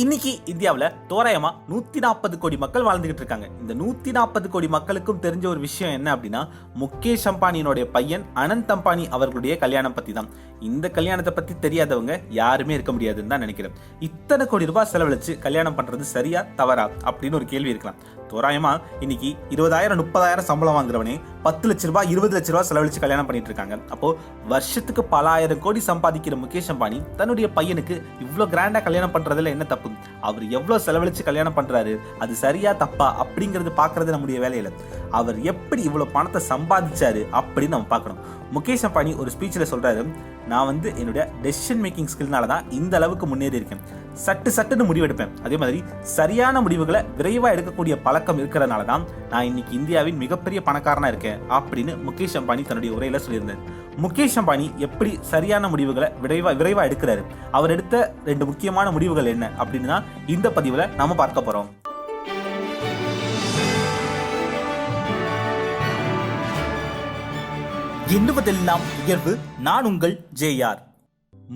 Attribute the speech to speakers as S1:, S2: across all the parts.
S1: இன்னைக்கு இந்தியாவில் தோராயமா நூத்தி நாற்பது கோடி மக்கள் வாழ்ந்துகிட்டு இருக்காங்க. இந்த நூத்தி நாற்பது கோடி மக்களுக்கும் தெரிஞ்ச ஒரு விஷயம் என்ன அப்படின்னா முகேஷ் அம்பானியினுடைய பையன் அனந்த் அம்பானி அவர்களுடைய கல்யாணம் பத்தி தான் இந்த கல்யாணத்தை பத்தி தெரியாதவங்க யாருமே இருக்க முடியாதுன்னு தான் நினைக்கிறேன். இத்தனை கோடி ரூபாய் செலவழிச்சு கல்யாணம் பண்றது சரியா தவறா அப்படின்னு ஒரு கேள்வி இருக்கலாம். தோராயமா இன்னைக்கு இருபதாயிரம் முப்பதாயிரம் சம்பளம் வாங்குறவனே பத்து லட்ச ரூபாய் இருபது லட்ச ரூபாய் செலவழிச்சு கல்யாணம் பண்ணிட்டு இருக்காங்க. அப்போ வருஷத்துக்கு பல ஆயிரம் கோடி சம்பாதிக்கிற முகேஷ் அம்பானி தன்னுடைய பையனுக்கு இவ்வளோ கிராண்டா கல்யாணம் பண்றதுல என்ன தப்பு? அவர் எவ்வளோ செலவழிச்சு கல்யாணம் பண்றாரு? அது சரியா தப்பா? அப்படிங்கிறது பாக்குறது நம்முடைய வேலையில. அவர் எப்படி இவ்வளோ பணத்தை சம்பாதிச்சாரு அப்படின்னு நம்ம பார்க்கணும். முகேஷ் அம்பானி ஒரு ஸ்பீச்சில் சொல்கிறாரு நான் வந்து என்னுடைய டெசிஷன் மேக்கிங் ஸ்கில்னால தான் இந்த அளவுக்கு முன்னேறி இருக்கேன். சட்டு சட்டுன்னு முடிவெடுப்பேன் அதே மாதிரி சரியான முடிவுகளை விரைவாக எடுக்கக்கூடிய பழக்கம் இருக்கிறதுனால தான் நான் இன்னைக்கு இந்தியாவின் மிகப்பெரிய பணக்காரனாக இருக்கேன் அப்படின்னு முகேஷ் அம்பானி தன்னுடைய உரையில் சொல்லியிருந்தார். முகேஷ் அம்பானி எப்படி சரியான முடிவுகளை விரைவாக விரைவாக எடுக்கிறாரு? அவர் எடுத்த ரெண்டு முக்கியமான முடிவுகள் என்ன? அப்படின்னு தான் இந்த பதிவில் நம்ம பார்க்க போகிறோம் எண்ணுவதெல்லாம் உயர்வு நான் உங்கள் ஜேஆர்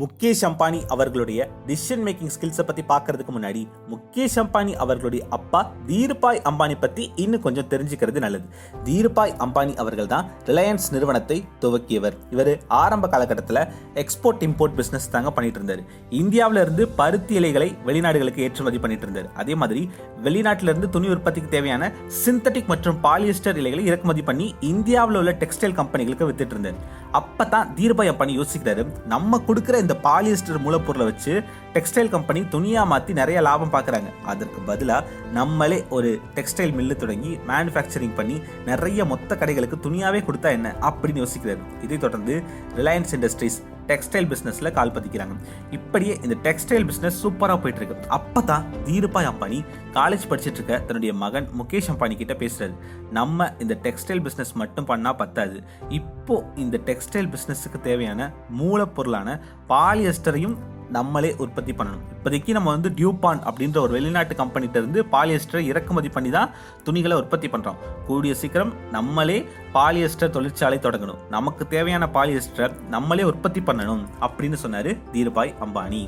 S1: முகேஷ் அம்பானி அவர்களுடைய டிசிஷன் மேக்கிங் ஸ்கில்ஸை பற்றி பார்க்கறதுக்கு முன்னாடி முகேஷ் அம்பானி அவர்களுடைய அப்பா தீருபாய் அம்பானி பற்றி இன்னும் கொஞ்சம் தெரிஞ்சுக்கிறது நல்லது. தீருபாய் அம்பானி அவர்கள் தான் ரிலையன்ஸ் நிறுவனத்தை துவக்கியவர். இவர் ஆரம்ப காலகட்டத்தில் எக்ஸ்போர்ட் இம்போர்ட் பிஸ்னஸ் தாங்க பண்ணிட்டு இருந்தார். இந்தியாவிலிருந்து பருத்தி இலைகளை வெளிநாடுகளுக்கு ஏற்றுமதி பண்ணிட்டு இருந்தார். அதே மாதிரி வெளிநாட்டிலிருந்து துணி உற்பத்திக்கு தேவையான சிந்தட்டிக் மற்றும் பாலியஸ்டர் இலைகளை இறக்குமதி பண்ணி இந்தியாவில் உள்ள டெக்ஸ்டைல் கம்பெனிகளுக்கு வித்துட்டு இருந்தார். அப்பதான் தீர்பாய் அம்பானி யோசிக்கிறாரு நம்ம கொடுக்குற இந்த பாலியஸ்டர் மூலப்பொருளை வச்சு டெக்ஸ்டைல் கம்பெனி துணியாக மாற்றி நிறைய லாபம் பார்க்குறாங்க. அதற்கு பதிலா நம்மளே ஒரு டெக்ஸ்டைல் மில்லு தொடங்கி மேனுஃபேக்சரிங் பண்ணி நிறைய மொத்த கடைகளுக்கு துணியாவே கொடுத்தா என்ன? அப்படின்னு யோசிக்கிறாரு. இதை தொடர்ந்து ரிலையன்ஸ் இண்டஸ்ட்ரீஸ் டெக்ஸ்டைல் பிஸ்னஸில் கால் பதிக்கிறாங்க. இப்படியே இந்த டெக்ஸ்டைல் பிஸ்னஸ் சூப்பராக போயிட்டுருக்கு. அப்போ தான் தீருபாய் அம்பானி காலேஜ் படிச்சுட்டு இருக்க தன்னுடைய மகன் முகேஷ் அம்பானி கிட்ட பேசுறாரு. நம்ம இந்த டெக்ஸ்டைல் பிஸ்னஸ் மட்டும் பண்ணால் பத்தாது. இப்போ இந்த டெக்ஸ்டைல் பிஸ்னஸுக்கு தேவையான மூலப்பொருளான பாலியஸ்டரையும் நம்மளே உற்பத்தி பண்ணணும். இப்போதைக்கு நம்ம வந்து டியூபான் அப்படின்ற ஒரு வெளிநாட்டு கம்பெனிட்ட இருந்து பாலியஸ்டரை இறக்குமதி பண்ணி தான் துணிகளை உற்பத்தி பண்ணுறோம் கூடிய சீக்கிரம் நம்மளே பாலியஸ்டர் தொழிற்சாலை தொடங்கணும். நமக்கு தேவையான பாலியஸ்டர் நம்மளே உற்பத்தி பண்ணணும் அப்படின்னு சொன்னார் தீருபாய் அம்பானி.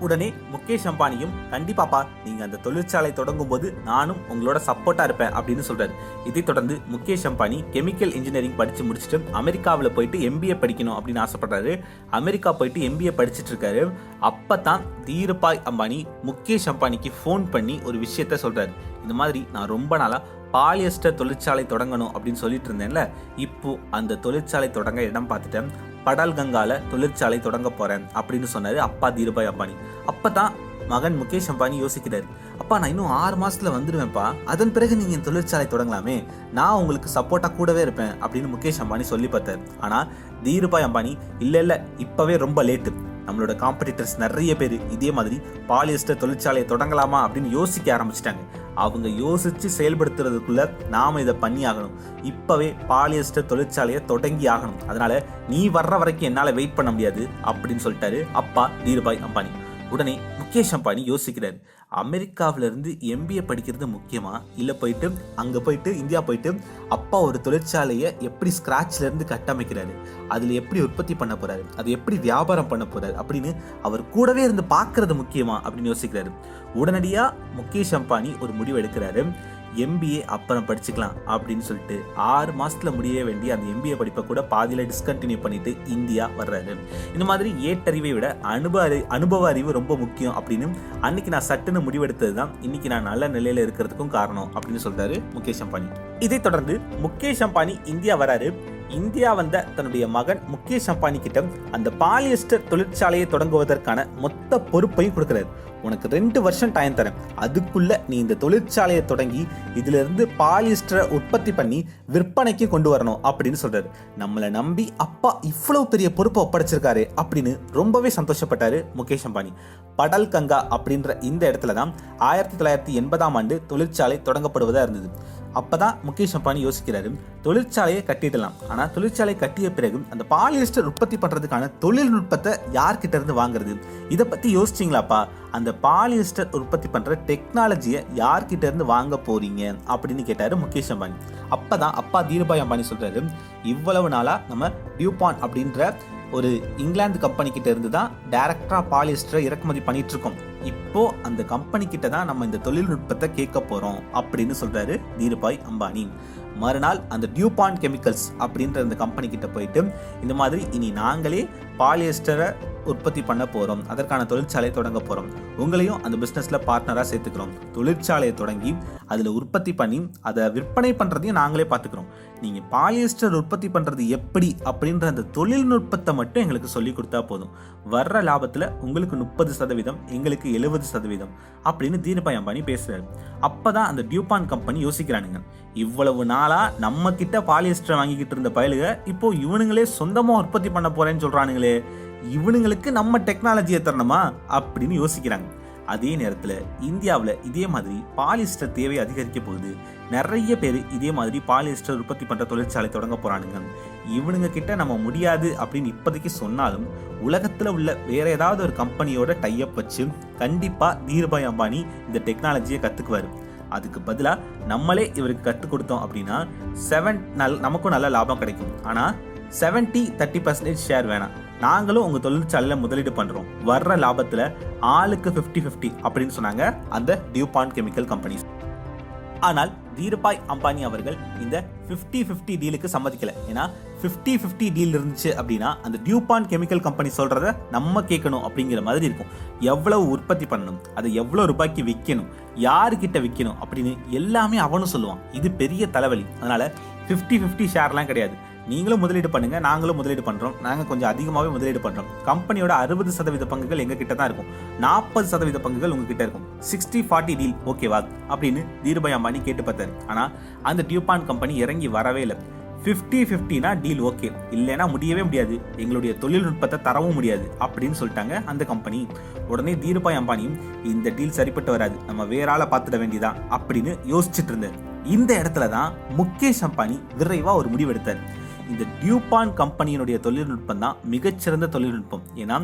S1: உடனே முகேஷ் அம்பானியும் கண்டிப்பாப்பா நீங்க அந்த தொழிற்சாலை தொடங்கும் போது நானும் உங்களோட சப்போர்ட்டா இருப்பேன் அப்படின்னு சொல்றாரு. இதை தொடர்ந்து முகேஷ் அம்பானி கெமிக்கல் இன்ஜினியரிங் படிச்சு முடிச்சுட்டு அமெரிக்காவில் போயிட்டு எம்பிஏ படிக்கணும் அப்படின்னு ஆசைப்படுறாரு. அமெரிக்கா போயிட்டு எம்பிஏ படிச்சுட்டு இருக்காரு. அப்பதான் தீருபாய் அம்பானி முகேஷ் அம்பானிக்கு ஃபோன் பண்ணி ஒரு விஷயத்த சொல்றாரு. இந்த மாதிரி நான் ரொம்ப நாளா பாலியஸ்டர் தொழிற்சாலை தொடங்கணும் அப்படின்னு சொல்லிட்டு இருந்தேன்ல. இப்போ அந்த தொழிற்சாலை தொடங்க இடம் பார்த்துட்டேன். படால் கங்கால தொழிற்சாலை தொடங்க போறேன் அப்படின்னு சொன்னாரு அப்பா தீருபாய் அம்பானி. அப்பதான் மகன் முகேஷ் அம்பானி யோசிக்கிறாரு. அப்பா நான் இன்னும் ஆறு மாசத்துல வந்துடுவேன்ப்பா அதன் பிறகு நீங்க இந்த தொழிற்சாலை தொடங்கலாமே. நான் உங்களுக்கு சப்போர்ட்டா கூடவே இருப்பேன் அப்படின்னு முகேஷ் அம்பானி சொல்லி பார்த்தார். ஆனா தீருபாய் அம்பானி இல்ல இல்ல இப்பவே ரொம்ப லேட்டு நம்மளோட காம்படிட்டர்ஸ் நிறைய பேர் இதே மாதிரி பாலியஸ்டர் தொழிற்சாலையை தொடங்கலாமா? அப்படின்னு யோசிக்க ஆரம்பிச்சிட்டாங்க. அவங்க யோசிச்சு செயல்படுத்துறதுக்குள்ள நாம இதை பண்ணி ஆகணும். இப்பவே பாலியஸ்டர் தொழிற்சாலையை தொடங்கி ஆகணும். அதனால நீ வர்ற வரைக்கும் என்னால வெயிட் பண்ண முடியாது அப்படின்னு சொல்லிட்டாரு அப்பா தீருபாய் அம்பானி. உடனே முகேஷ் அம்பானி யோசிக்கிறாரு. அமெரிக்காவில இருந்து எம்பிஏ படிக்கிறது முக்கியமா? இல்லை போயிட்டு அங்கே போயிட்டு இந்தியா போயிட்டு அப்பா ஒரு தொழிற்சாலையை எப்படி ஸ்க்ராட்ச்லேருந்து கட்டமைக்கிறாரு? அதில் எப்படி உற்பத்தி பண்ண போகிறாரு அது எப்படி வியாபாரம் பண்ண போகிறாரு அப்படின்னு அவர் கூடவே இருந்து பார்க்கறது முக்கியமா? அப்படின்னு யோசிக்கிறாரு. உடனடியாக முகேஷ் அம்பானி ஒரு முடிவு எடுக்கிறாரு. எம்பிஏ அப்புறம் படிச்சுக்கலாம் அப்படின்னு சொல்லிட்டு ஆறு மாசத்துல முடிய வேண்டிய அந்த எம்பிஏ படிப்பை கூட பாதியில டிஸ்கண்டினியூ பண்ணிட்டு இந்தியா வர்றாரு. இந்த மாதிரி ஏட்டறிவை விட அனுபவ அறி அனுபவ அறிவு ரொம்ப முக்கியம் அப்படின்னு அன்னைக்கு நான் சட்டுன்னு முடிவெடுத்தது தான் இன்னைக்கு நான் நல்ல நிலையில இருக்கிறதுக்கும் காரணம் அப்படின்னு சொல்றாரு முகேஷ் அம்பானி. இதை தொடர்ந்து முகேஷ் அம்பானி இந்தியா வராரு. இந்தியா வந்த தன்னுடைய மகன் முகேஷ் அம்பானி கிட்ட அந்த பாலியஸ்டர் தொழிற்சாலையை தொடங்குவதற்கான மொத்த பொறுப்பையும் கொடுக்கிறாரு. உனக்கு ரெண்டு வருஷம் டைம் தரேன். அதுக்குள்ள நீ இந்த தொழிற்சாலையை தொடங்கி இதுல இருந்து பாலியஸ்டரை உற்பத்தி பண்ணி விற்பனைக்கு கொண்டு வரணும் அப்படின்னு சொல்றாரு. நம்மளை நம்பி அப்பா இவ்வளவு பெரிய பொறுப்பை ஒப்படைச்சிருக்காரு அப்படின்னு ரொம்பவே சந்தோஷப்பட்டாரு முகேஷ் அம்பானி. படல் கங்கா அப்படின்ற இந்த இடத்துல தான் ஆயிரத்தி தொள்ளாயிரத்தி எண்பதாம் ஆண்டு தொழிற்சாலை தொடங்கப்படுவதாக இருந்தது. அப்பதான் முகேஷ் அம்பானி யோசிக்கிறாரு தொழிற்சாலையை கட்டிடலாம். ஆனா தொழிற்சாலை கட்டிய பிறகு அந்த பாலியஸ்டர் உற்பத்தி பண்றதுக்கான தொழில்நுட்பத்தை யார்கிட்ட இருந்து வாங்குறது? இதை பத்தி யோசிச்சிங்களாப்பா? அந்த பாலியஸ்டர் உற்பத்தி பண்ற டெக்னாலஜியை யார்கிட்ட இருந்து வாங்க போறீங்க? அப்படின்னு கேட்டாரு முகேஷ் அம்பானி. அப்பதான் அப்பா தீருபாய் அம்பானி சொல்றாரு இவ்வளவு நாளா நம்ம டியூபான் அப்படின்ற ஒரு இங்கிலாந்து கம்பெனி கிட்ட இருந்து தான் டைரக்டா பாலியஸ்டரை இறக்குமதி பண்ணிட்டு இருக்கோம். இப்போ அந்த கம்பெனி கிட்ட தான் நம்ம இந்த தொழில்நுட்பத்தை கேட்க போறோம் அப்படின்னு சொல்றாரு தீருபாய் அம்பானி. மறுநாள் அந்த டியூபான் கெமிக்கல்ஸ் அப்படின்ற அந்த கம்பெனி கிட்ட போயிட்டு இந்த மாதிரி இனி நாங்களே பாலியஸ்டரை உற்பத்தி பண்ண போகிறோம் அதற்கான தொழிற்சாலையை தொடங்க போகிறோம் உங்களையும் அந்த பிஸ்னஸில் பார்ட்னராக சேர்த்துக்கிறோம். தொழிற்சாலையை தொடங்கி அதில் உற்பத்தி பண்ணி அதை விற்பனை பண்ணுறதையும் நாங்களே பார்த்துக்கிறோம். நீங்கள் பாலியஸ்டர் உற்பத்தி பண்ணுறது எப்படி அப்படின்ற அந்த தொழில்நுட்பத்தை மட்டும் எங்களுக்கு சொல்லி கொடுத்தா போதும். வர்ற லாபத்தில் உங்களுக்கு முப்பது சதவீதம் எங்களுக்கு எழுபது சதவீதம் அப்படின்னு தீனபாய் அம்பானி பேசுகிறாரு அப்போ தான் அந்த டியூபான் கம்பெனி யோசிக்கிறானுங்க. இவ்வளவு நாளாக நம்ம கிட்ட பாலிஸ்டர் வாங்கிக்கிட்டு இருந்த பயலுக இப்போ இவனுங்களே சொந்தமாக உற்பத்தி பண்ண போகிறேன்னு சொல்கிறானுங்களே இவனுங்களுக்கு நம்ம டெக்னாலஜியை தரணுமா அப்படின்னு யோசிக்கிறாங்க. அதே நேரத்தில் இந்தியாவில் இதே மாதிரி பாலிஸ்டர் தேவை அதிகரிக்க போகுது. நிறைய பேர் இதே மாதிரி பாலிஸ்டர் உற்பத்தி பண்ணுற தொழிற்சாலை தொடங்க போகிறானுங்க இவனுங்க கிட்ட நம்ம முடியாது அப்படின்னு இப்போதைக்கு சொன்னாலும் உலகத்தில் உள்ள வேறு ஏதாவது ஒரு கம்பெனியோட டைஅப் வச்சு கண்டிப்பாக தீர்பாய் அம்பானி இந்த டெக்னாலஜியை கற்றுக்குவார் அதுக்கு பதிலாக நம்மளே இவருக்கு கற்றுக் கொடுத்தோம் அப்படின்னா செவன் நல் நமக்கும் நல்ல லாபம் கிடைக்கும். ஆனால் செவன்ட்டி தேர்ட்டி பர்சன்டேஜ் ஷேர் வேணாம். நாங்களும் உங்கள் தொழிற்சாலையில் முதலீடு பண்ணுறோம் வர்ற லாபத்தில் ஆளுக்கு ஃபிஃப்டி ஃபிஃப்டி அப்படின்னு சொன்னாங்க அந்த டியூபான் கெமிக்கல் கம்பெனிஸ் ஆனால் தீரபாய் அம்பானி அவர்கள் இந்த ஃபிஃப்டி ஃபிஃப்டி டீலுக்கு சம்மதிக்கலை. ஏன்னா ஃபிஃப்டி ஃபிஃப்டி டீல் இருந்துச்சு அப்படின்னா அந்த டியூபான் கெமிக்கல் கம்பெனி சொல்கிறத நம்ம கேட்கணும் அப்படிங்கிற மாதிரி இருக்கும். எவ்வளவு உற்பத்தி பண்ணணும் அதை எவ்வளோ ரூபாய்க்கு விற்கணும் யாருக்கிட்ட விற்கணும் அப்படின்னு எல்லாமே அவனும் சொல்லுவான். இது பெரிய தலைவலி. அதனால் ஃபிஃப்டி ஃபிஃப்டி ஷேர்லாம் கிடையாது. நீங்களும் முதலீடு பண்ணுங்க நாங்களும் முதலீடு பண்றோம். நாங்க கொஞ்சம் அதிகமாகவே முதலீடு பண்றோம். கம்பெனியோட அறுபது சதவீத பங்குகள் எங்க கிட்ட தான் இருக்கும். நாற்பது சதவீத பங்குகள் உங்ககிட்ட இருக்கும். சிக்ஸ்டி ஃபார்ட்டி டீல் ஓகேவா அப்படின்னு தீருபாய் அம்பானி கேட்டு பார்த்தாரு. ஆனா அந்த டியூபான் கம்பெனி இறங்கி வரவே இல்லை. ஃபிஃப்டி ஃபிஃப்டினா டீல் ஓகே இல்லைன்னா முடியவே முடியாது. எங்களுடைய தொழில்நுட்பத்தை தரவும் முடியாது அப்படின்னு சொல்லிட்டாங்க அந்த கம்பெனி. உடனே தீருபாய் அம்பானியும் இந்த டீல் சரிப்பட்டு வராது. நம்ம வேற ஆளை பார்த்துட வேண்டியதான் அப்படின்னு யோசிச்சுட்டு இருந்தார். இந்த இடத்துல தான் முகேஷ் அம்பானி விரைவாக ஒரு முடிவெடுத்தார் இந்த டியூபான் கம்பெனியினுடைய தொழில்நுட்பம் தான் மிகச்சிறந்த தொழில்நுட்பம். ஏன்னா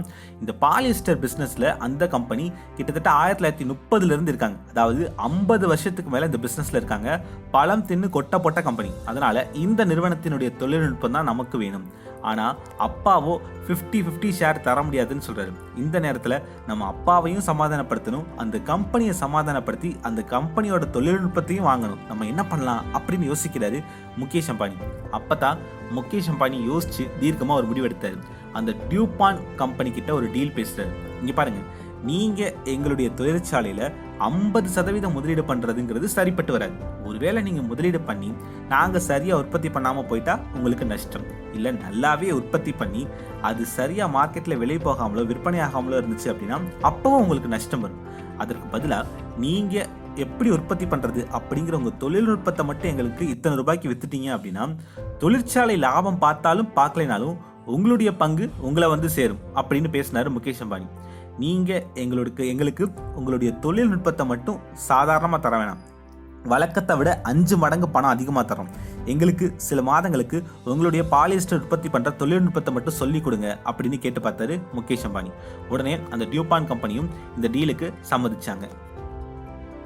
S1: இந்த பாலிஸ்டர் பிஸ்னஸில் அந்த கம்பெனி கிட்டத்தட்ட ஆயிரத்தி தொள்ளாயிரத்தி முப்பதுலேருந்து இருக்காங்க. அதாவது ஐம்பது வருஷத்துக்கு மேலே இந்த பிஸ்னஸில் இருக்காங்க. பழம் தின்னு கொட்டப்பட்ட கம்பெனி அதனால் இந்த நிறுவனத்தினுடைய தொழில்நுட்பம் தான் நமக்கு வேணும். ஆனால் அப்பாவோ ஃபிஃப்டி ஃபிஃப்டி ஷேர் தர முடியாதுன்னு சொல்கிறாரு இந்த நேரத்தில் நம்ம அப்பாவையும் சமாதானப்படுத்தணும். அந்த கம்பெனியை சமாதானப்படுத்தி அந்த கம்பெனியோட தொழில்நுட்பத்தையும் வாங்கணும். நம்ம என்ன பண்ணலாம் அப்படின்னு யோசிக்கிறாரு முகேஷ் அம்பானி. அப்போ தான் முகேஷ் அம்பானி யோசிச்சு தீர்க்கமாக ஒரு முடிவெடுத்தார் அந்த டியூபான் கம்பெனி கிட்ட ஒரு டீல் பேசுகிறார் இங்கே பாருங்கள் நீங்கள் எங்களுடைய தொழிற்சாலையில் ஐம்பது சதவீதம் முதலீடு பண்ணுறதுங்கிறது சரிப்பட்டு வராது. ஒருவேளை நீங்கள் முதலீடு பண்ணி நாங்கள் சரியாக உற்பத்தி பண்ணாமல் போயிட்டா உங்களுக்கு நஷ்டம். இல்லை நல்லாவே உற்பத்தி பண்ணி அது சரியாக மார்க்கெட்டில் விலை போகாமலோ விற்பனை ஆகாமலோ இருந்துச்சு அப்படின்னா அப்போவும் உங்களுக்கு நஷ்டம் வரும். அதற்கு பதிலாக நீங்கள் எப்படி உற்பத்தி பண்ணுறது அப்படிங்கிற உங்கள் தொழில்நுட்பத்தை மட்டும் எங்களுக்கு இத்தனை ரூபாய்க்கு வித்துட்டீங்க அப்படின்னா தொழிற்சாலை லாபம் பார்த்தாலும் பார்க்கலைனாலும் உங்களுடைய பங்கு உங்களை வந்து சேரும் அப்படின்னு பேசினார் முகேஷ் அம்பானி. நீங்கள் எங்களுக்கு எங்களுக்கு உங்களுடைய தொழில்நுட்பத்தை மட்டும் சாதாரணமாக தர வேணாம். வழக்கத்தை விட அஞ்சு மடங்கு பணம் அதிகமாக தரோம். எங்களுக்கு சில மாதங்களுக்கு உங்களுடைய பாலிஸ்டர் உற்பத்தி பண்ணுற தொழில்நுட்பத்தை மட்டும் சொல்லிக் கொடுங்க அப்படின்னு கேட்டு பார்த்தாரு முகேஷ் அம்பானி. உடனே அந்த டியூபான் கம்பெனியும் இந்த டீலுக்கு சம்மதிச்சாங்க.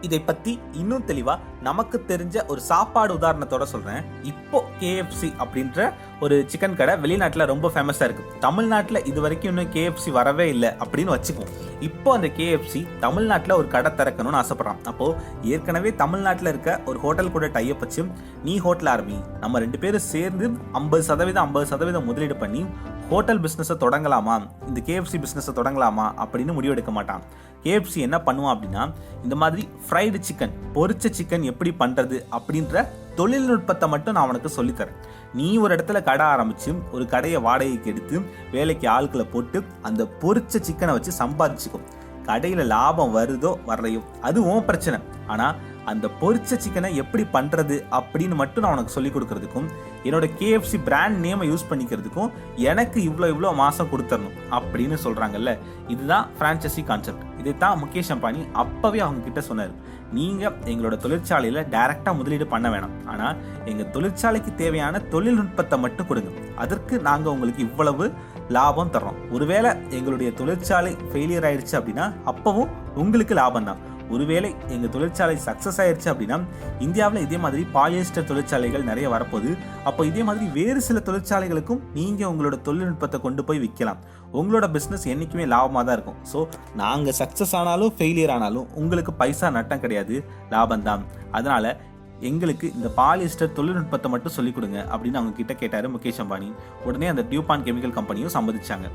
S1: இதை பத்தி இன்னும் தெளிவா நமக்கு தெரிஞ்ச ஒரு சாப்பாடு உதாரணத்தோட சொல்றேன். இப்போ கேஎஃப்சி அப்படின்ற ஒரு சிக்கன் கடை வெளிநாட்டில் ரொம்ப ஃபேமஸாக இருக்கு. தமிழ்நாட்டில் இது வரைக்கும் இன்னும் கேஎஃப்சி வரவே இல்லை அப்படின்னு வச்சுக்குவோம். இப்போ அந்த கேஎஃப்சி தமிழ்நாட்டில் ஒரு கடை திறக்கணும்னு ஆசைப்படுறான். அப்போ ஏற்கனவே தமிழ்நாட்டில் இருக்க ஒரு ஹோட்டல் கூட டைப் வச்சு நீ ஹோட்டல் ஆரம்பி. நம்ம ரெண்டு பேரும் சேர்ந்து ஐம்பது சதவீதம் ஐம்பது சதவீதம் முதலீடு பண்ணி ஹோட்டல் பிஸ்னஸை தொடங்கலாமா? இந்த கேஎஃப்சி பிஸ்னஸை தொடங்கலாமா? அப்படின்னு முடிவெடுக்க மாட்டான். கேஎஃப்சி என்ன பண்ணுவான் அப்படின்னா இந்த மாதிரி ஃப்ரைடு சிக்கன் பொரிச்ச சிக்கன் எப்படி பண்ணுறது அப்படின்ற தொழில்நுட்பத்தை மட்டும் நான் உனக்கு சொல்லித்தரேன். நீ ஒரு இடத்துல கடை ஆரம்பித்து ஒரு கடையை வாடகைக்கு எடுத்து வேலைக்கு ஆட்களை போட்டு அந்த பொரிச்ச சிக்கனை வச்சு சம்பாதிச்சுக்கும் கடையில் லாபம் வருதோ வரலையோ அது உன் பிரச்சனை. ஆனால் அந்த பொரிச்ச சிக்கனை எப்படி பண்ணுறது அப்படின்னு மட்டும் நான் உனக்கு சொல்லிக் கொடுக்கறதுக்கும் என்னோட கேஎஃப்சி பிராண்ட் நேமை யூஸ் பண்ணிக்கிறதுக்கும் எனக்கு இவ்வளோ இவ்வளோ மாதம் கொடுத்துடணும் அப்படின்னு சொல்கிறாங்கல்ல இதுதான் ஃப்ரான்ச்சைசி கான்செப்ட் இதைத்தான் முகேஷ் அம்பானி அப்போவே அவங்க கிட்ட சொன்னார். நீங்கள் எங்களோட தொழிற்சாலையில் டைரெக்டாக முதலீடு பண்ண வேணாம். ஆனால் எங்கள் தொழிற்சாலைக்கு தேவையான தொழில்நுட்பத்தை மட்டும் கொடுங்க. அதற்கு நாங்கள் உங்களுக்கு இவ்வளவு லாபம் தர்றோம். ஒருவேளை எங்களுடைய தொழிற்சாலை ஃபெயிலியர் ஆயிடுச்சு அப்படின்னா அப்பவும் உங்களுக்கு லாபம் தான் ஒருவேளை எங்கள் தொழிற்சாலை சக்ஸஸ் ஆயிடுச்சு அப்படின்னா இந்தியாவில் இதே மாதிரி பாலியஸ்டர் தொழிற்சாலைகள் நிறைய வரப்போகுது. அப்போ இதே மாதிரி வேறு சில தொழிற்சாலைகளுக்கும் நீங்கள் உங்களோட தொழில்நுட்பத்தை கொண்டு போய் விற்கலாம். உங்களோட பிஸ்னஸ் என்றைக்குமே லாபமாக தான் இருக்கும். ஸோ நாங்கள் சக்ஸஸ் ஆனாலும் ஃபெயிலியர் ஆனாலும் உங்களுக்கு பைசா நட்டம் கிடையாது. லாபம்தான். அதனால் எங்களுக்கு இந்த பாலிஸ்டர் தொழில்நுட்பத்தை மட்டும் சொல்லிக் கொடுங்க அப்படின்னு அவங்க கிட்ட கேட்டார் முகேஷ் அம்பானி. உடனே அந்த டியூபான் கெமிக்கல் கம்பெனியும் சம்மதிச்சாங்க.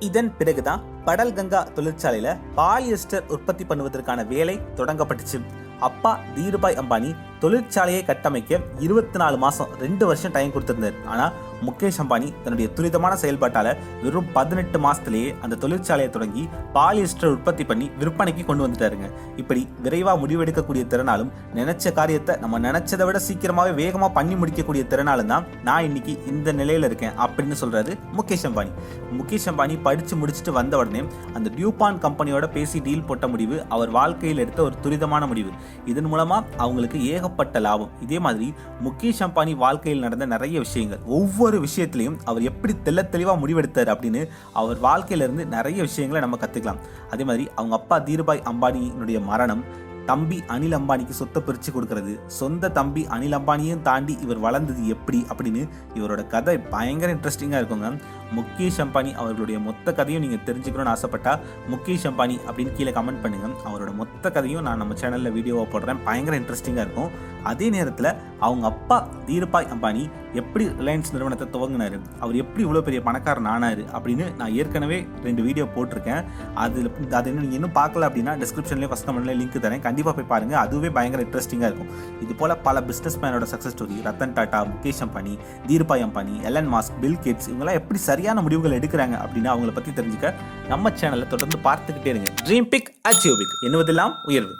S1: இதன் பிறகுதான் படல் கங்கா தொழிற்சாலையில பாலியஸ்டர் உற்பத்தி பண்ணுவதற்கான வேலை தொடங்கப்பட்டுச்சு. அப்பா தீருபாய் அம்பானி தொழிற்சாலையை கட்டமைக்க இருபத்தி நாலு மாதம் ரெண்டு வருஷம் டைம் கொடுத்திருந்தார். ஆனால் முகேஷ் அம்பானி தன்னுடைய துரிதமான செயல்பாட்டால் வெறும் பதினெட்டு மாதத்திலேயே அந்த தொழிற்சாலையை தொடங்கி பாலியஸ்டர் உற்பத்தி பண்ணி விற்பனைக்கு கொண்டு வந்துட்டாருங்க. இப்படி விரைவாக முடிவெடுக்கக்கூடிய திறனாலும் நினைச்ச காரியத்தை நம்ம நினைச்சதை விட சீக்கிரமாகவே வேகமாக பண்ணி முடிக்கக்கூடிய திறனாலும் தான் நான் இன்னைக்கு இந்த நிலையில் இருக்கேன் அப்படின்னு சொல்கிறாரு முகேஷ் அம்பானி. முகேஷ் அம்பானி படித்து முடிச்சுட்டு வந்த உடனே அந்த டியூபான் கம்பெனியோட பேசி டீல் போட்ட முடிவு அவர் வாழ்க்கையில் எடுத்த ஒரு துரிதமான முடிவு. இதன் மூலமாக அவங்களுக்கு ஏகப்பட்ட லாபம். இதே மாதிரி முகேஷ் அம்பானி வாழ்க்கையில் நடந்த நிறைய விஷயங்கள். ஒவ்வொரு விஷயத்திலையும் அவர் எப்படி தெள்ள தெளிவாக முடிவெடுத்தார் அப்படின்னு அவர் வாழ்க்கையிலேருந்து நிறைய விஷயங்களை நம்ம கற்றுக்கலாம் அதே மாதிரி அவங்க அப்பா தீருபாய் அம்பானியினுடைய மரணம் தம்பி அனில் அம்பானிக்கு சொத்தை பிரித்து கொடுக்கறது. சொந்த தம்பி அனில் அம்பானியும் தாண்டி இவர் வளர்ந்தது எப்படி அப்படின்னு இவரோட கதை பயங்கர இன்ட்ரெஸ்டிங்காக இருக்குங்க. முகேஷ் அம்பானி அவர்களுடைய மொத்த கதையும் நீங்கள் தெரிஞ்சுக்கணும்னு ஆசைப்பட்டா முகேஷ் அம்பானி அப்படின்னு கீழே கமெண்ட் பண்ணுங்க. அவரோட மொத்த கதையும் நான் நம்ம சேனலில் வீடியோவாக போடுறேன். பயங்கர இன்ட்ரெஸ்டிங்காக இருக்கும். அதே நேரத்தில் அவங்க அப்பா தீருபாய் அம்பானி எப்படி ரிலையன்ஸ் நிறுவனத்தை துவங்கினார்? அவர் எப்படி இவ்வளோ பெரிய பணக்காரன் ஆனாரு? அப்படின்னு நான் ஏற்கனவே ரெண்டு வீடியோ போட்டிருக்கேன். அதில் அது இன்னும் நீங்கள் இன்னும் பார்க்கல அப்படின்னா டிஸ்கிரிப்ஷன்லேயே ஃபஸ்ட் கமெண்ட்லேயே லிங்க் தரேன். கண்டிப்பாக போய் பாருங்கள் அதுவே பயங்கர இன்ட்ரெஸ்டிங்காக இருக்கும். இது போல் பல business மேனோட success story Ratan Tata Mukesh Ambani Dhirubhai Ambani Elon Musk Bill Gates இவங்கெல்லாம் எப்படி சரியான முடிவுகள் எடுக்கிறாங்க அப்படின்னு அவங்கள பற்றி தெரிஞ்சுக்க நம்ம சேனலை தொடர்ந்து பார்த்துக்கிட்டே இருங்க. ட்ரீம் பிக் அச்சீவ் பிக் என்னுவதெல்லாம்? உயர்வு.